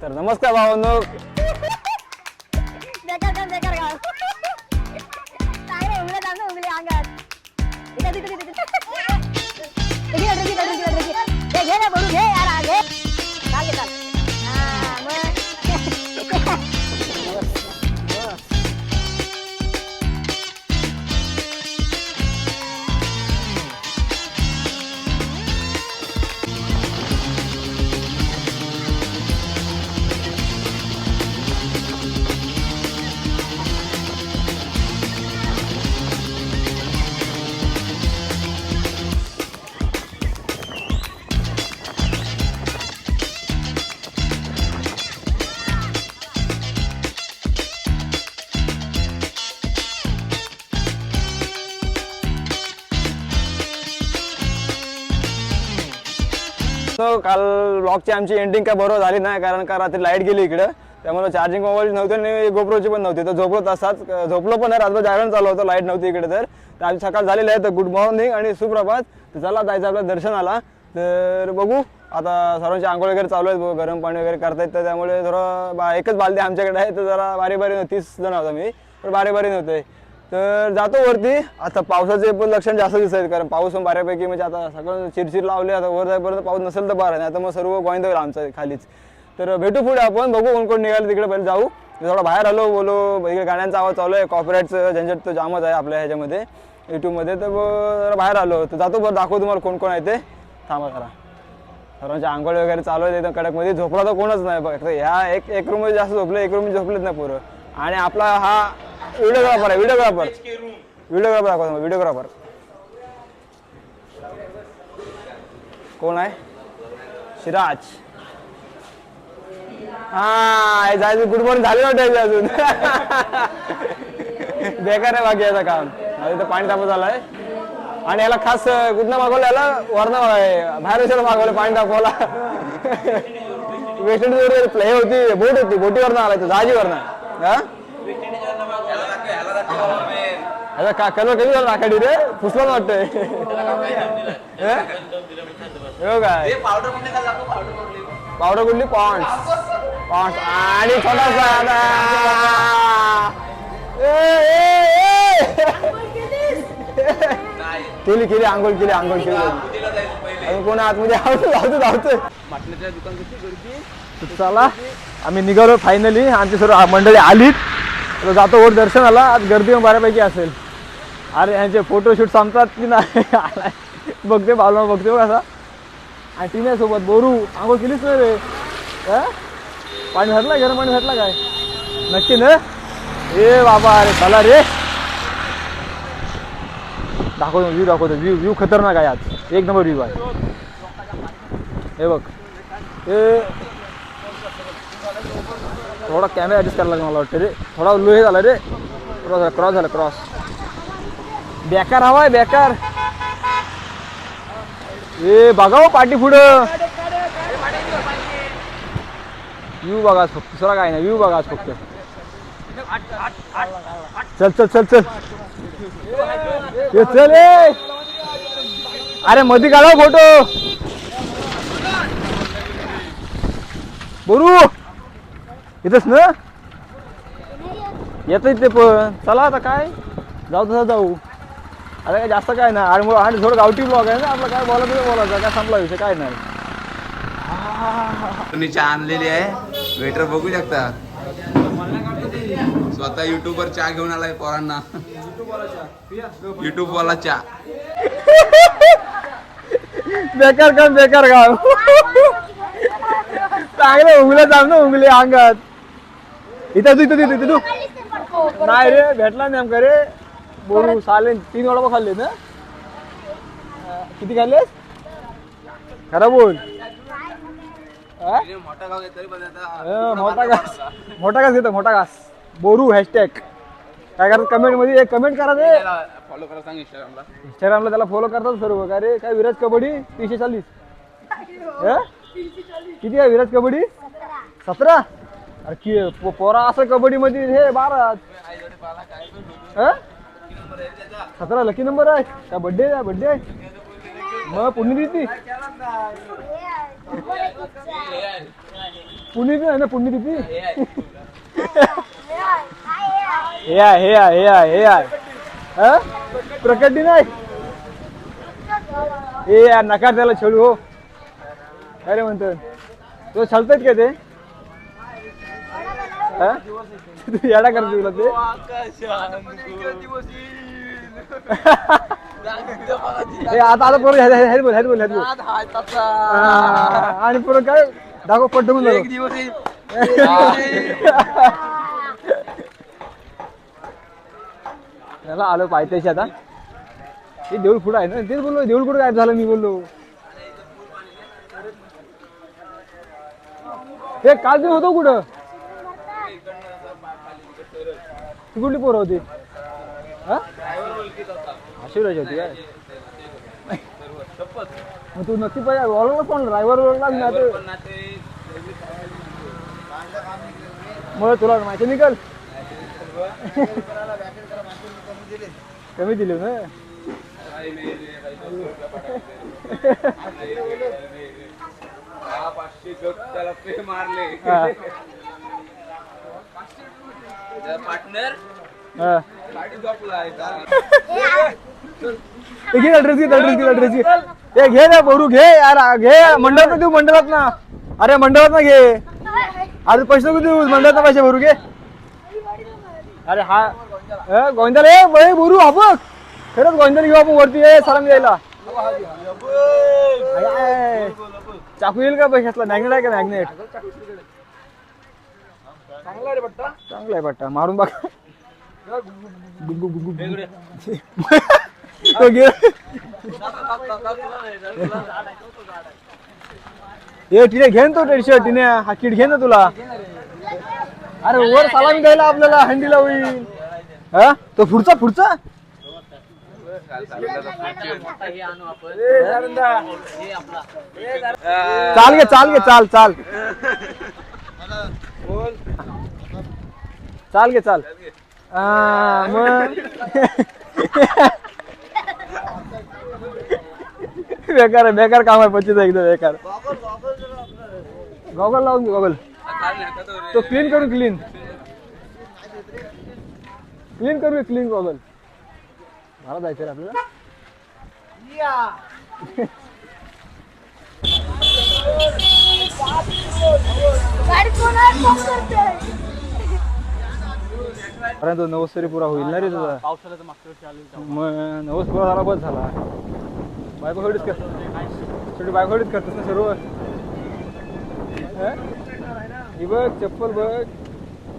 तर नमस्कार भावांनो. बेकार काम बेकार काम. चांगले उघडे अंगात. इकडे तिकडे तिकडे तो काल ब्लॉगची आमची एंडिंग काय बरोबर झाली नाही कारण का रात्री लाइट गेली इकडं. त्यामुळे चार्जिंग मोबाईल नव्हते आणि गोप्रोची पण नव्हती. तर झोपलो तसाच झोपलो पण रात्र रात्रभर जागरण चालू होतं. लाइट नव्हती इकडे तर. आज सकाळ झालेलं आहे. तर गुड मॉर्निंग आणि सुप्रभात. तर चला जायचं आपल्या दर्शनाला. तर बघू. आता सर्वांची आंघोळ वगैरे चालू आहेत. गरम पाणी वगैरे करतायत. तर त्यामुळे थोडं बा एकच बालदी आमच्याकडे आहे. तर जरा बारी बारी तीस जण होता मी. तर बारी बारी नव्हते. तर जातो वरती. आता पावसाचे पण लक्षण जास्त दिसत आहेत कारण पाऊस पण बऱ्यापैकी म्हणजे आता सगळं चिरचिर लावले आता वर जाईपर्यंत पाऊस नसेल तर बरं नाही. तर मग सर्व गोविंद होईल आमचं खालीच. तर भेटू पुढे आपण बघू कोण कोण निघाले तिकडे पहिले जाऊ. थोडा बाहेर आलो बोलो इकडे गाण्यांचा आवाज चालू आहे कॉपरेटचं झंझट तो जामच आहे आपल्या ह्याच्यामध्ये यूट्यूबमध्ये तर जरा बाहेर आलो. तर जातो बरं दाखवू तुम्हाला कोण कोण आहे ते. थांबा करा सर्वांची आंघोळ वगैरे चालू आहे एकदम कडकमध्ये. झोपला तर कोणच नाही बघ. ह्या एक एक रूममध्ये जास्त झोपले एक रूम झोपलेच नाही पुरं. आणि आपला हा व्हिडिओग्राफर आहे व्हिडिओग्राफर. व्हिडिओग्राफर दाखवा व्हिडिओग्राफर. कोण आहे? शिराज. हा हे जायचं गुड मॉर्निंग झाले वाटायचं अजून. बेकार आहे बाकी याचं काम. आता पाणी तापत झालंय आणि याला खास कुठनं मागवलं याला? वरनं बाहेर मागवलं पाणी तापवायला? वेस्ट इंडिज प्ले होती बोट होती. बोटीवरनं आलाय तो जहाजीवरनं. हा आता का कलर कधी झाला राखाडी रे पुसला वाटतंय काय पावडर कुठली पॉन्स पॉन्स आणि छोटासा आता. ए, ए, ए. केली केली आंघोळ केली आंघोळ केली अजून कोण आतमध्ये धावतो धावतो धावतो चला आम्ही निघालो फायनली आमची सर्व मंडळी आलीत. जातो वर दर्शनाला. आज गर्दी बऱ्यापैकी असेल. अरे यांचे फोटोशूट संपतात की नाही? आलाय. बघते बालमा बघते कसा आणि टीने बोरू आंघोळ केलीच नाही रे? पाणी घातलं गरम पाणी भरला काय? नक्की ना? ए बाबा अरे चला रे. दाखवतो व्ह्यू दाखवतो. व्ह्यू व्ह्यू खतरनाक आहे आज. एक नंबर व्ह्यू आहे. हे बघ. ए थोडा कॅमेरा ॲडजस्ट करायला लागला मला वाटतं रे थोडा लोहे झाला रे। क्रॉस झाला क्रॉस झाला क्रॉस बेकार हवा आहे बेकार ए बघा हो पाठी पुढं व्यू बघा आज फक्त दुसरा काय नाही व्यू बघा आज फक्त चल चल चल चल। ए, चल ए। अरे मध्ये काढा फोटो बरू। इथंच ना? येतं. इथे पण. चला आता काय? जाऊ तसं जाऊ. आता काय जास्त काय नाही. आणि आणि थोडं गावठी ब्लॉग आहे ना आपलं काय बोलायचं बोलायचं. काय संपला विषय? काय नाही. चहा आणलेली आहे. वेटर बघू शकता. स्वतः युट्यूबवर चहा घेऊन आलाय पोरांना. युट्यूब वाला चहा. बेकार काम बेकार काम. चांगलं उंगले जाम ना उंगले अंगात. इथं तू इथं तू इथं तू. नाही रे भेटला नेमका रे. बोलू साले तीन वडापाव खाल्ले ना किती खाल्लेस? खरं बोल. अं? मोठा घास मोठा घास. घेतो मोठा घास. बोरू हॅशटॅग काय करतात कमेंटमध्ये एक कमेंट करा ते. फॉलो करा सांग इंस्टाग्रामला इंस्टाग्रामला त्याला फॉलो करतात सर्व. काय रे काय विराज कबड्डी? तीनशे चाळीस? किती आहे विराज कबड्डी? सतरा? अरे की पो- पोरा असं कबड्डी मध्ये हे बारा अं? सतरा लकी नंबर आहे. का बड्डे आहे बड्डे आहे. मग पुण्यतिथी पुणे बी आहे ना पुणे हे आहे हे आहे हे आहे हे आहे. हा? प्रकटी नाही. ए यार नका त्याला छोडू हो. काय म्हणतो तो छलतात का ते? येडा करतो तुला ते. ए, आता आता पोरं ह्यात बोल ह्यात बोल ह्यात बोल. हा, आणि पुढं काय? दाखव पट्ट त्याला आलो पाहिजे आता. हे देऊळ पुढं आहे ना? तेच बोललो देऊळ कुठं गायब झालं मी बोललो. हे काल तुम्ही होतो कुठं? ती कुठली पोरं होती? हा? आशीर्वाद होती काय? मग तू नक्की पाहिजे ओळखलं कोण ड्रायव्हर ओळखला ना ते? मग तुला माहिती निकल? कमी दिली ना? त्याला पे मारले. पार्टनर हा. घे ड्रेस घे ड्रेस घे ड्रेस घे. ए घे ना बोरू घे यार घे. मंडळात तू मंडळात ना. अरे मंडळात ना घे. अरे पैसे नको देऊ मंडळात पैसे भरू घे. अरे हा. अ, गोविंदाल ए बाई बोरू हा बघ खरंच गोविंदाल घेऊ आपण वरती ये सलाम द्यायला. चाकू येईल का पैशातला? मॅग्नेट आहे का मॅग्नेट चांगला आहे पट्टा मारून बघ. गुगु. तो ए टिने घे ना तो टी शर्ट टिने. हा किट घे ना तुला. अरे वर सलामी द्यायला आपल्याला हंडीला होईल. हा? तो पुढचा पुढचा? चाल घे चाल घे चाल चाल. चाल घे चाल. मग? बेकार बेकार काम आहे पच्चीस एकदम बेकार. गॉगल लावून घे गॉगल तो क्लीन करू क्लीन क्लीन करू क्लीन गॉगल मला जायचं रे आपल्याला. गाडी कोणाला करते अरे तो नवस तरी पुरा होईल ना रे तुझा? मग नवस पुरा झाला बस झाला. बायको एवढीच कर शेवटी बायको एवढीच करतोस ना सर्व? हं? ही बघ चप्पल बघ.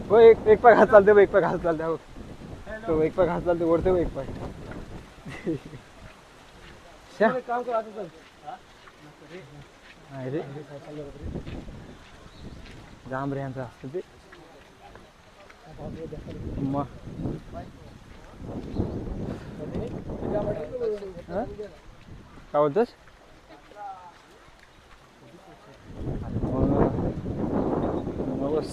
बघ एक एक पाय घात चालते बघ एक पाय घात चालते हा. बघ तो एक पाय घात चालते ओढते बघ एक पाय. श्या. नाही रे. जांब रे यांचं असतं ते. मग. हं? काय बोलतोस? नवस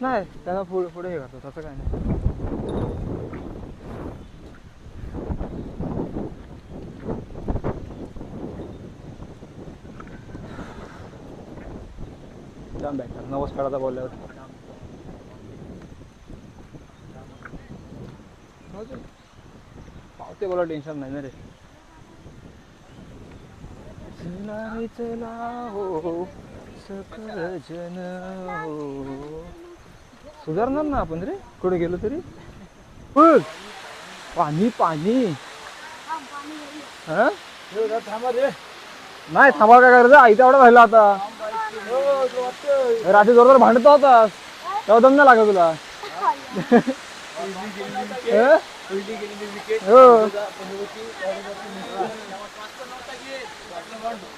नाही त्यांना पुढे पुढे हे करतो तसं काय नाही. जाम बेकार नवस काढायचा बोलल्यावर. पावते बोला टेन्शन नाही ना रे. चला रे चला हो सकल जन हो. सुधारणार ना आपण रे? कुठे गेलो तरी? बघ पाणी पाणी. हा? थांबा रे नाही थांबा काय करायचं? आईचा एवढा राहिला आता. रात्री जोरदार भांडत होता तेव्हा दम नाही लागत तुला.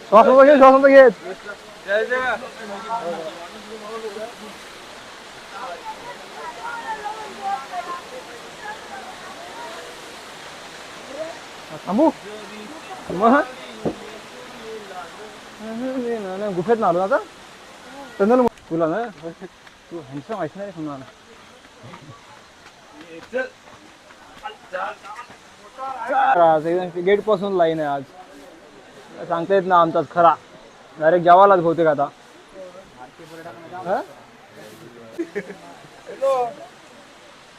श्वास नव्हता घेत श्वास नव्हता घेत थांबू मग गुफेत ना आलो आता चंदन तुला ना तू हॅन्डसम आहेस ना रे समजा आज एकदम गेटपासून लाईन आहे आज. सांगता येत ना आमचाच खरा. डायरेक्ट जेवायलाच बहुतेक आता?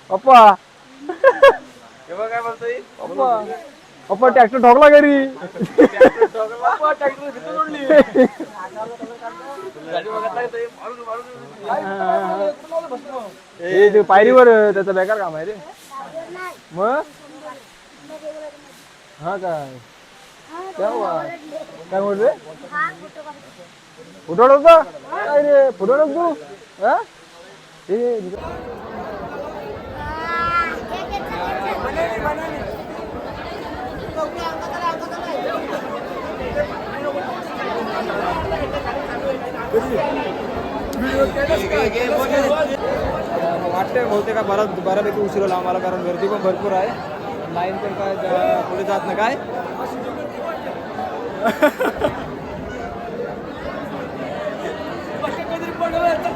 पप्पा. काय बोलतोय. पप्पा. अप्पा ट्रॅक्टर ठोकला घरी. हे ते पायरीवर त्याचं बेकार काम आहे रे. मग? हा काय? काय म्हणते फुटवड होता? काय रे फुटवड तू? हा? हे वाटतंय बहुतेक बरा बऱ्यापैकी उशीर होला आम्हाला कारण गर्दी पण भरपूर आहे. लाईन पण काय पुढे जात नाही काय?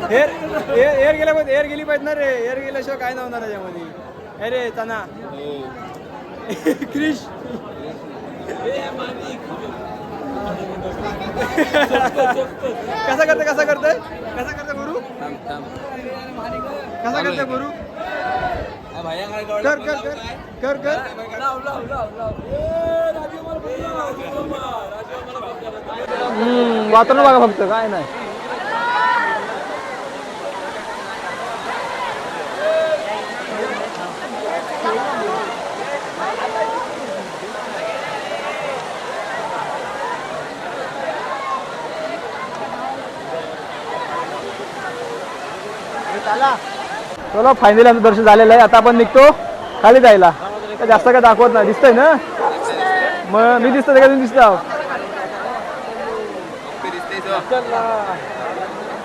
एअर एअर गेल्या पाहिजे एअर गेली पाहिजे ना रे. एअर गेल्याशिवाय काय नव्हणार त्याच्यामध्ये अरे तना क्रिश. कसा करते कसा करते कसा करते गुरु? कसा करते गुरु? कर कर कर कर कर. हम्म, वातावरण बघा फक्त काय नाही. चलो. फायनली आमचं दर्शन झालेलं आहे. आता आपण निघतो खाली जायला. जास्त काय दाखवत नाही. दिसतंय ना? मग मी दिसतो का तुम्ही दिसता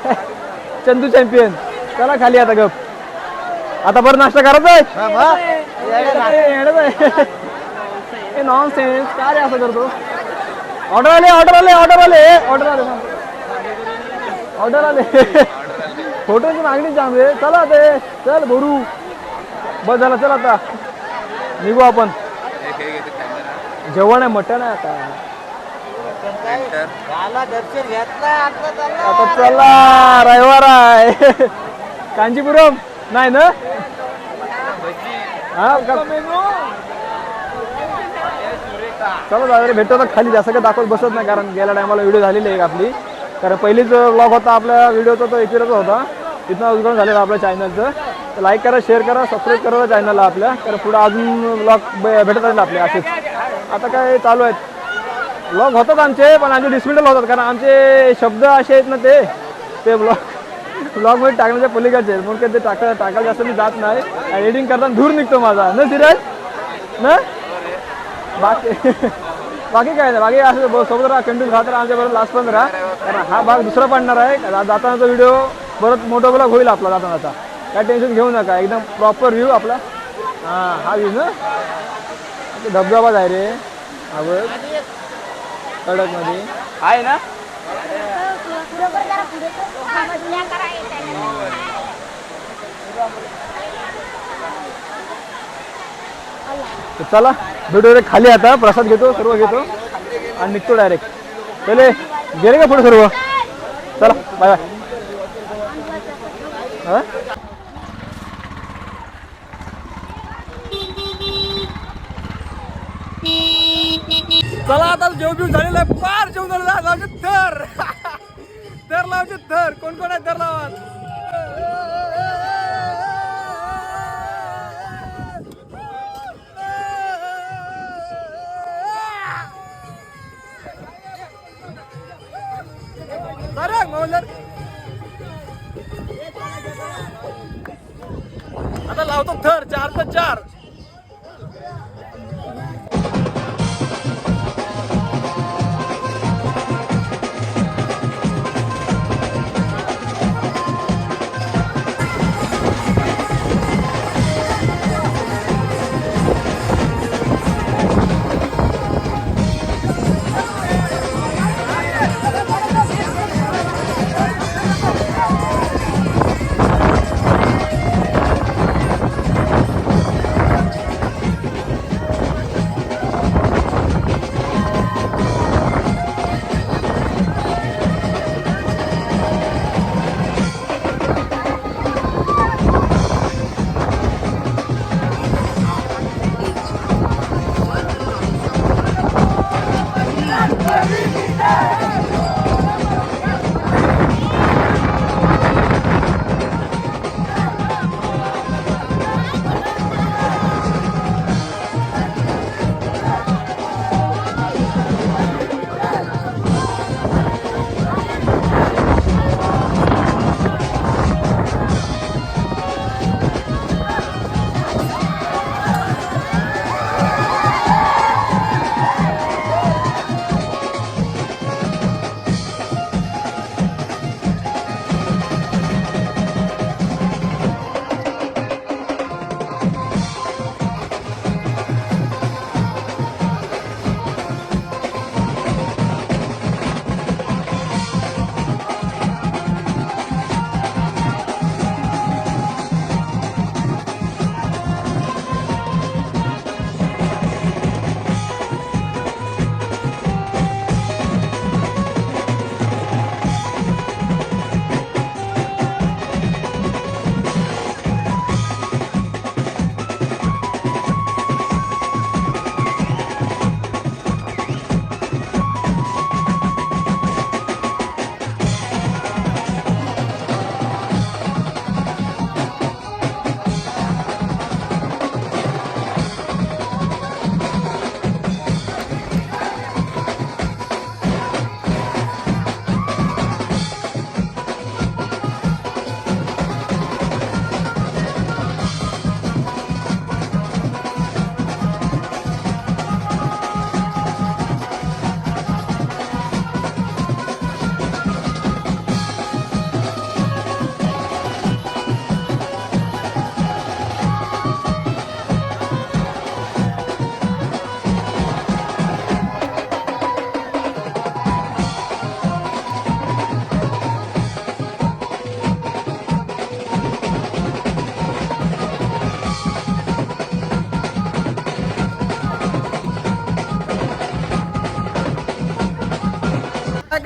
चंदू चॅम्पियन चला खाली आता गप. आता बरं नाश्ता करायचा आहे? नॉन सेन्स काय रे असं करतो? ऑर्डर आले ऑर्डर आले ऑर्डर आले. ऑर्डर आले. ऑर्डर आले. फोटोची मागणी जाम रे चला ते. चल भरू. बस झालं. चल आता. निघू आपण. जेवण आहे मटण आहे आता. आता चला. रविवार आहे. कांचीपुरम. नाही ना? हा चला दादा रे भेटतो खाली. जास्त काय दाखवत बसत नाही कारण गेल्या टायमाला व्हिडिओ झालेली आहे आपली. कारण पहिलीच ब्लॉग होता आपल्या व्हिडिओचा तो एकविराचा होता. तिथनं उद्घाटन झालेलं आपल्या चॅनलचं तर लाईक करा शेअर करा सबस्क्राईब करा चॅनलला आपल्या. कारण पुढं अजून ब्लॉग भेटत राहील आपले असेच. आता काय चालू आहेत. ब्लॉग होतात आमचे पण आमचे डिस्मिटल होतात. कारण आमचे शब्द असे आहेत ना ते. ते ब्लॉग ब्लॉगमध्ये टाकण्याच्या पलीकडचे म्हणून काही ते टाका टाकायला जास्त मी जात नाही. एडिटिंग करताना धूर निघतो माझा. न धीरज ना? बाकी बाकी काय नाही. बाकी असं सोबत राहा कंटिन्यू राहत राहा आमच्या बरोबर लास्ट पण राहा. कारण हा भाग दुसरा पडणार आहे. जातानाचा व्हिडिओ परत मोठा ब्लॉग होईल आपला जातानाचा काय टेन्शन घेऊ नका. एकदम प्रॉपर व्ह्यू आपला. हां हा व्ह्यू ना. ते धबधबाच आहे रे. हा कडकमध्ये. आहे ना? चला. भेटू रे खाली आता. प्रसाद घेतो सर्व घेतो. आणि निघतो डायरेक्ट चले. गेले का पुढे सर्व? चला बाय बाय चला आता जेव बिव झालेलं आहे. पार जेवण झालेलं लावचे तर थर लावचे थर कोण कोण आहे? तर लावा. आता लावतो थर चार तर चार.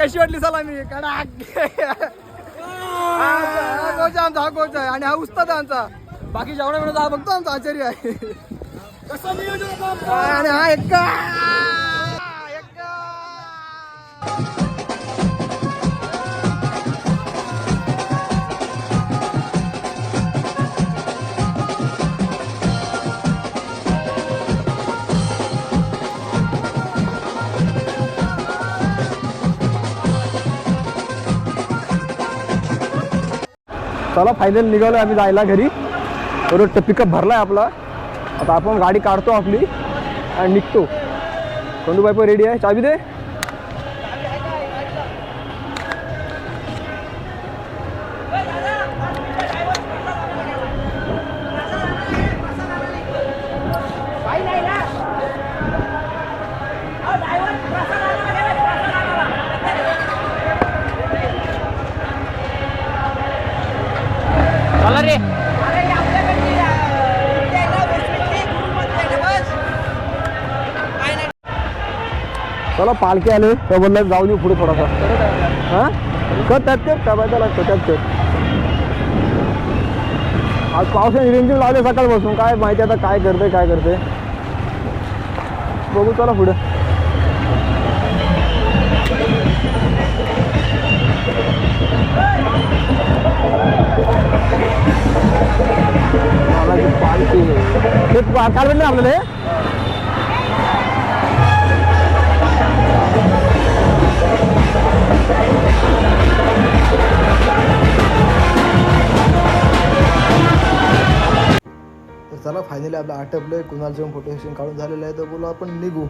कशी वाटली हा कोच आहे आमचा हा कोच आहे आणि हा उस्ताद आहे आमचा. बाकी जेवढा म्हणून हा बघतो आमचा आचार्य आहे. आणि हा एक्का चला फायनल निघालो आम्ही जायला घरी. बरोबर पिकअप भरला आहे आपला. आता आपण गाडी काढतो आपली आणि निघतो. कोंडूबाई पण रेडी आहे. चाबी दे. चला पालखी आले. तर जाऊन येऊ पुढे थोडासा. हां? कर त्यात ते टबायचा लागतो त्यात ते आज पावसाने रिमझिम लावले सकाळपासून. काय माहिती आता काय करते काय करते. बघू चला पुढे. पालखी. ते काल नाही आपल्याला तर चला फायनली आपलं आटपलं कुणाल जेव्हा फोटो सेशन काढून झालेलं आहे तर बोलू आपण निघू.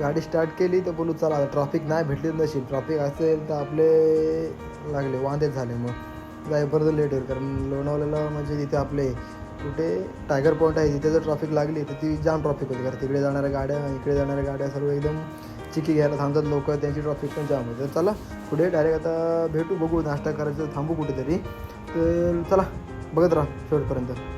गाडी स्टार्ट केली तर बोलू चला ट्रॉफिक नाही भेटली नशील ट्रॉफिक असेल तर आपले लागले वांदेच झाले मग. जाय तर लेट होईल कारण लोणावल्याला म्हणजे तिथे आपले कुठे टायगर पॉईंट आहे तिथे जर ट्रॉफिक लागली तर ती जाम ट्रॉफिक होती. कारण तिकडे जाणाऱ्या गाड्या इकडे जाणाऱ्या गाड्या सर्व एकदम चिकी घ्यायला थांबतात लोक त्यांची ट्रॉफिक पण जाम होते. चला पुढे डायरेक्ट आता भेटू बघू नाश्ता करायचं थांबू कुठेतरी. तर चला बघत राहा शेवटपर्यंत.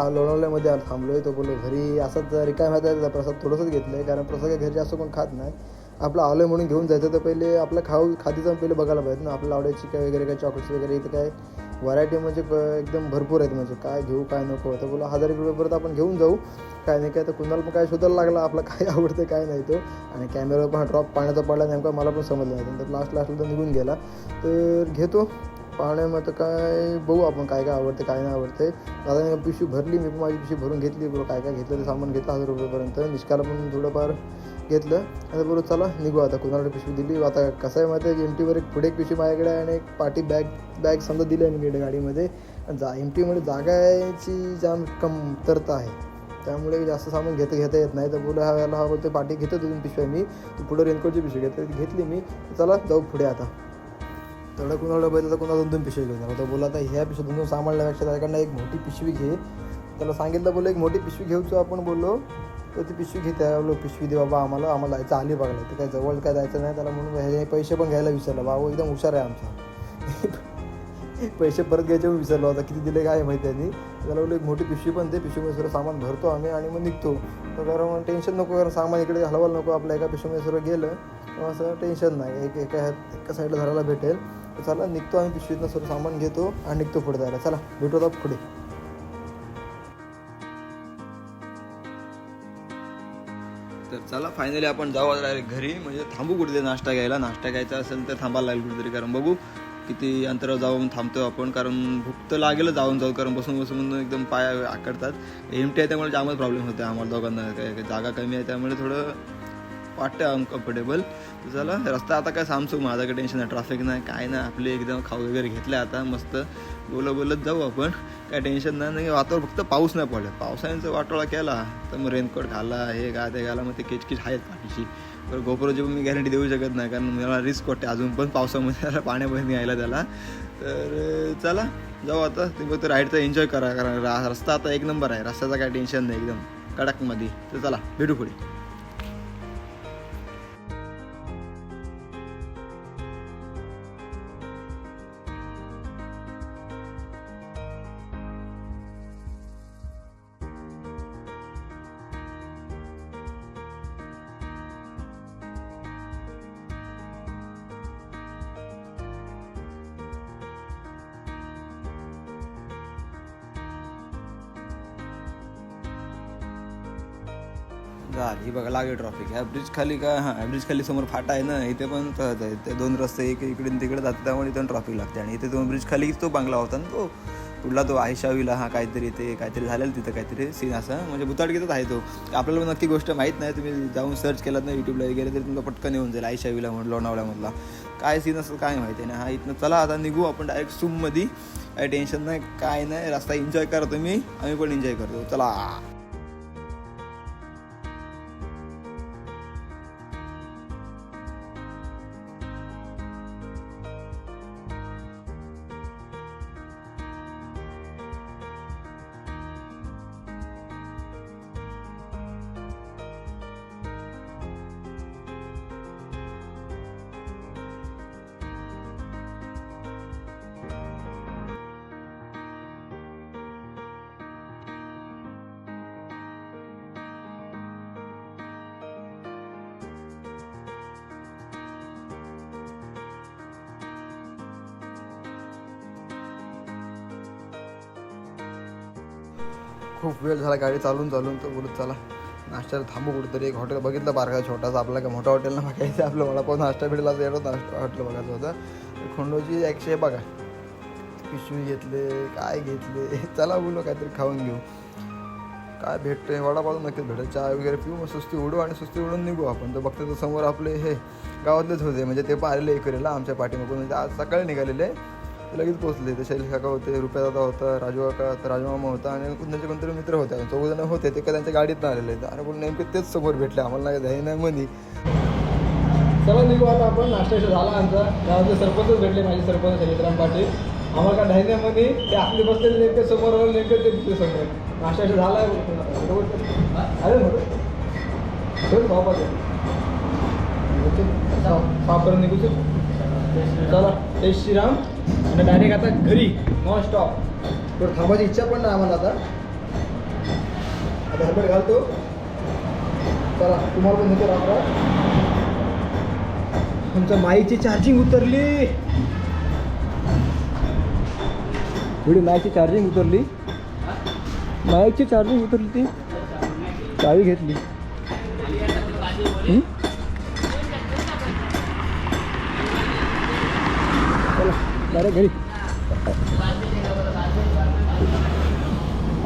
तर चला लोणावळ्यामध्ये आलो थांबलोय. तो बोललो घरी असंच रिकाय माहिती प्रसाद थोडंसंच घेतलं आहे कारण प्रसाद काय घरी जास्त कोण खात नाही. आपलं आलो म्हणून घेऊन जायचं तर पहिले. आपलं खाऊ खादीचं पहिले बघायला पाहिजे ना. आपल्या आवडायची काय वगैरे काय चॉकलेट्स वगैरे इथं काय व्हरायटी म्हणजे एकदम भरपूर आहेत म्हणजे. काय घेऊ काय नको. तर बोला हजार रुपयेपर्यंत आपण घेऊन जाऊ. काय नाही काय तर कुणाला पण काय शोधायला लागला आपलं काय आवडतं काय नाही तो. आणि कॅमेरा पण ड्रॉप पाण्याचा पडला नेमका मला पण समजलं नाही. तर लास्ट लास्टला तर निघून गेला. तर घेतो. पाण्यामध्ये काय बघू आपण काय काय आवडते काय नाही आवडते. आता मी पिशवी भरली मी पण माझी पिशवी भरून घेतली बरोबर काय काय घेतलं ते सामान घेतलं हजार रुपयेपर्यंत. निष्काला पण थोडंफार घेतलं. आणि बरोबर चला निघू आता. कुणाला पिशवी दिली. आता कसं आहे माहिती आहे एम टीवर एक पुढे एक पिशवी माझ्याकडे आहे आणि एक पाठी बॅग बॅग समजा दिली आहे मी गाडीमध्ये. आणि जा एम टीमध्ये जागाची जाम कमतरता आहे. त्यामुळे जास्त सामान घेता घेता येत नाही. तर बोला हा वेळेला हा बोलते पाठी घेतो दोन पिशव्या मी. पुढं रेनकोटची पिशवी घेते घेतली मी. चला जाऊ पुढे आता. तेवढं कुणाला बघितलं तर कुणाला दोन दोन पिशवी घेऊन आता बोला आता ह्या पिशवी दोन दोन सांभाळण्यापेक्षा त्याच्याकडनं एक मोठी पिशवी घे. त्याला सांगितलं बोललो एक मोठी पिशवी घेऊचो आपण बोललो तर ती पिशवी घेते. बोलो पिशवी दे बाबा आम्हाला आम्हाला जायचं आली बघायला ते काय जवळ काय जायचं नाही. त्याला म्हणून हे पैसे पण घ्यायला विसरला. बाबा एकदम हुशार आहे आमचा. पैसे परत घ्यायचे विसरलो होता. किती दिले काय माहिती त्यांनी त्याला बोललो एक मोठी पिशवी पण दे पिशवीमध्ये सर्व सामान भरतो आम्ही आणि मग निघतो. तर कारण टेन्शन नको कारण सामान इकडे हलवायला नको आपल्या एका पिशवीमध्ये सर्व गेलं. तर असं टेन्शन नाही. एक एका ह्यात- एका साईडला धरायला भेटेल. तर चला निघतो आम्ही पिशवीतनं सर्व सामान घेतो आणि निघतो पुढे जायला. चला भेटू आता पुढे. तर चला फायनली आपण जाऊ डायरेक्ट घरी. म्हणजे थांबू कुठे नाश्ता घ्यायला. नाश्ता घ्यायचा असेल तर थांबायला लागेल कुठेतरी कारण बघू किती अंतरावर जाऊन थांबतो आपण. कारण भूक तर लागेल जाऊन जाऊ कारण बसून बसून एकदम पाय आकडतात. एमटी आहे त्यामुळे जामच प्रॉब्लेम होते आम्हाला दोघांना. काय जागा कमी आहे त्यामुळे थोडं वाटतं अनकम्फर्टेबल तर चला रस्ता आता काय सामसूम माझं काही टेन्शन नाही ट्रॅफिक नाही काय नाही. आपले एकदम खाऊ वगैरे घेतलं आता मस्त. बोलत बोलत जाऊ आपण. काय टेन्शन नाही नाही वातावरण फक्त पाऊस नाही पडला. पावसाळ्याचा वाटोळा केला. तर मग रेनकोट घाला हे गा ते घाला मग ते किचकिच आहेत पाठीशी. तर गोप्रोची पण मी गॅरंटी देऊ शकत नाही कारण मला रिस्क वाटते अजून पण पावसामध्ये त्याला पाण्यामध्ये यायला त्याला. तर चला जाऊ आता. तुम्ही फक्त राईडचा एन्जॉय करा कारण रा- रस्ता आता एक नंबर आहे. रस्त्याचं काय टेन्शन नाही एकदम कडकमध्ये. तर चला भेटू पुढे. ही बघा लागेल ट्रॉफिक ह्या ब्रिज खाली का हां ब्रिज खाली समोर फाटा आहे ना इथे पण आहे ते दोन रस्ते एक इकडे तिकडे जातात त्यामुळे इथून ट्रॉफिक लागते. आणि इथे दोन ब्रिज खाली तो बांगला होता ना तो. कुठला तो आयशावीला हा काहीतरी ते काहीतरी झालेलं तिथं काहीतरी सीन असं. म्हणजे भुताडकीतच आहे तो. आपल्याला नक्की गोष्ट माहीत नाही तुम्ही जाऊन सर्च केलात ना यूट्यूबला वगैरे तरी तुमचा पटकन येऊन जाईल आईशावीला म्हणून लोणावळ्यामधला. काय सीन असं काय माहिती नाही हा इथनं चला आता निघू आपण डायरेक्ट सूममध्ये काय टेन्शन नाही काय नाही रस्ता एन्जॉय करा तुम्ही. आम्ही पण एन्जॉय करतो. चला. खूप वेळ झाला गाडी चालून चालून तर बोलत चला. नाश्त्याला थांबू कुठेतरी. एक हॉटेल बघितलं बारका छोटासा आपला काय मोठा हॉटेल ना बघायचं. आपलं वडापाव नाश्ता भेटला तर एवढं नाश्ता हॉटेल बघायचं होतं. खोंडोची एकशे बघा. पिशवी घेतले काय घेतले? चला बोलू काहीतरी खाऊन घेऊ. काय भेटते वडापाव वडापासून नक्कीच भेटेल चहा वगैरे पिऊ मग सुस्ती उडू आणि सुस्ती उडून निघू आपण. तर बघतो तर समोर आपले हे गावातलेच होते. म्हणजे ते पण आलेले आमच्या पाठीमागून. म्हणजे आज सकाळी निघालेले. ते लगेच पोचले ते शैलेश काका होते रुपया दादा होता राजू काका तर होता आणि त्यांचे कोणतरी मित्र होते. चौघजण होते ते का त्यांच्या गाडीत आलेले अरे बोल नेमके तेच समोर भेटले. आम्हाला नाही ध्यान नाही मनी चला निघू आता आपण. नाश्ता झाला आमचा. त्यामध्ये सरपंचच भेटले माझे सरपंच शैलेशराम पाटील. आम्हाला काय धायन्यामध्ये ते आपले बसलेले नेमके समोर नेमके ते दुसरे समोर. नाश्ता झाला. अरे म्हणून. बाबा. ते. निघू चला. जय श्रीराम. आणि डायरेक्ट आता घरी नॉन स्टॉप तर थांबायची इच्छा पण नाही आम्हाला आता. आता घालतो. चला तुम्हाला पण नेतो रात्र आमच्या माईची चार्जिंग उतरली. थोडी माईची चार्जिंग उतरली? माईकची चार्जिंग उतरली ती? चावी घेतली हं? चला डायरेक्ट घरी.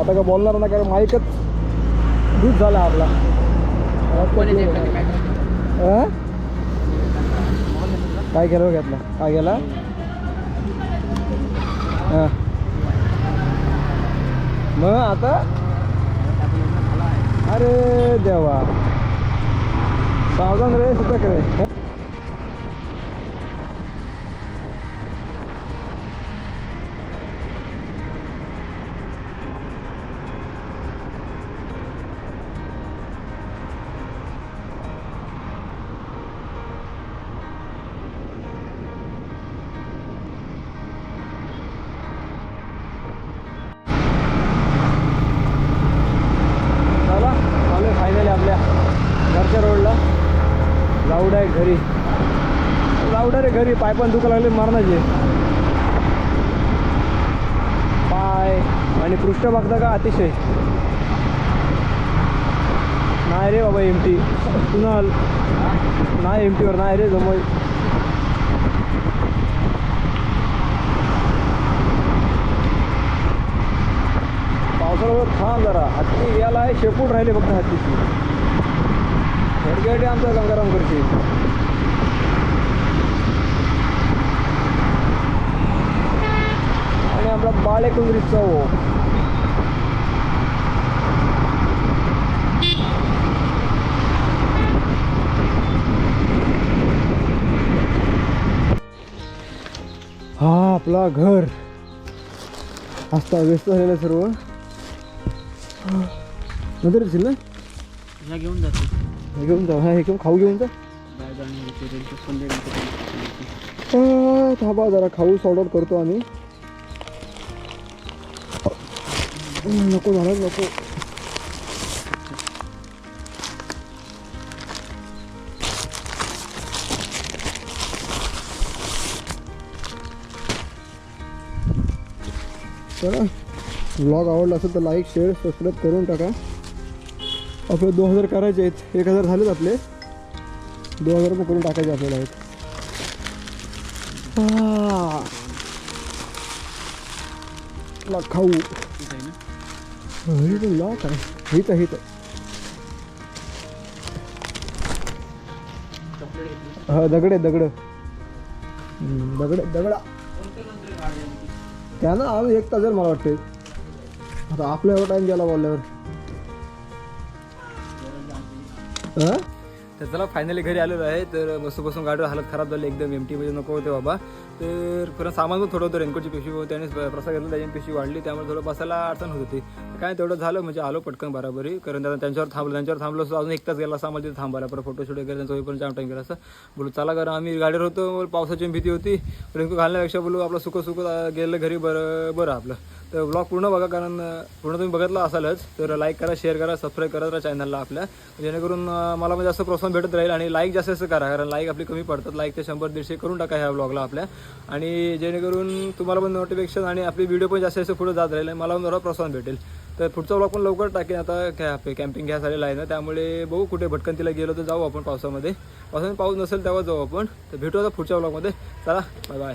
आता का बोलणार ना कारण माईकच दूध झाला आपला? काय केलं घेतला काय गेला हां. मग आता? अरे देवा. सावधान रे सतर्क रे. पाय पण दुखा लागले मारणाचे. पाय. आणि पृष्ठ का अतिशय. नाही रे बाबा एम टी. कुणाल? नाही एम टीवर नाही रे जमय पावसाळ्यावर थांब जरा. हत्ती याला आहे शेपूट राहिले फक्त हत्तीची. हेडगेट आमचा गंगाराम करते बाळ एकोणतीसचा हो आपला घर. असता व्यस्त झालेलं सर्व. नंतर येशील ना? ह्या घेऊन जातो हे घेऊन जा. हा हे घेऊन खाऊ घेऊन जा. थांबा जरा. खाऊ सॉर्ट आउट करतो आम्ही. नको झालं नको चला ब्लॉग आवडला असेल तर लाईक शेअर सबस्क्राईब करून टाका. आपले दोन हजार करायचे आहेत. एक हजार झालेच आपले. दोन हजार रुपये करून टाकायचे आपल्याला आहेत. खाऊ. हे पण लॉक Hit हित हित हा दगड. आहे दगड दगड. दगडा त्यानं आम्ही एक तास मला वाटते आता आपला एवढा टाइम गेला बोलल्यावर. हा? तर चला फायनली घरी आलेलो आहे. तर बसू बसून गाडीवर हालत खराब झाली एकदम एम टी नको होते बाबा. तर पुन्हा सामान पण थोडं होतं रेनकोटची पिशवी होती त्याने प्रसाद घेतला त्याची पिशवी वाढली त्यामुळे थोडं बसायला अडचण होत होती. काय तेवढं झालं म्हणजे आलो पटकन बराबरी. कारण त्यांना त्यांच्यावर थांबलो त्यांच्यावर थांबलो असतो अजून एक तास गेला सामान आम्हाला तिथे थांबायला. परत फोटोशूट वगैरे त्यांचा होईपर्यंत जाम टाईम गेला असं बोलू चला कारण आम्ही गाडीवर होतो पावसाची भीती होती. रेनकोट घालण्यापेक्षा बोलू आपलं सुख सुख गेलं घरी बरं बरं आपलं. तर ब्लॉग पूर्ण बघा कारण पूर्ण तुम्ही बघितला असालच. तर लाईक करा शेअर करा सबस्क्राईब करा त्या चॅनलला आपल्या. जेणेकरून मला म्हणजे जास्त प्रोत्साहन भेटत राहील आणि लाईक जास्त जास्त करा कारण लाईक आपली कमी पडतात. लाईक ते शंभर दीडशे करून टाका ह्या ब्लॉगला आपल्या. आणि जेणेकरून तुम्हाला पण नोटिफिकेशन आणि आपली व्हिडिओ पण जास्त जास्त पुढे जात राहील मला पण जरा प्रोत्साहन भेटेल. तर पुढचा ब्लॉग पण लवकर टाकेन. आता काय कॅम्पिंग घ्या झालेला आहे ना त्यामुळे बघू कुठे भटकंतीला गेलो तर जाऊ आपण पावसामध्ये. पावसामध्ये पाऊस नसेल तेव्हा जाऊ आपण. तर भेटू आता पुढच्या ब्लॉगमध्ये चला बाय बाय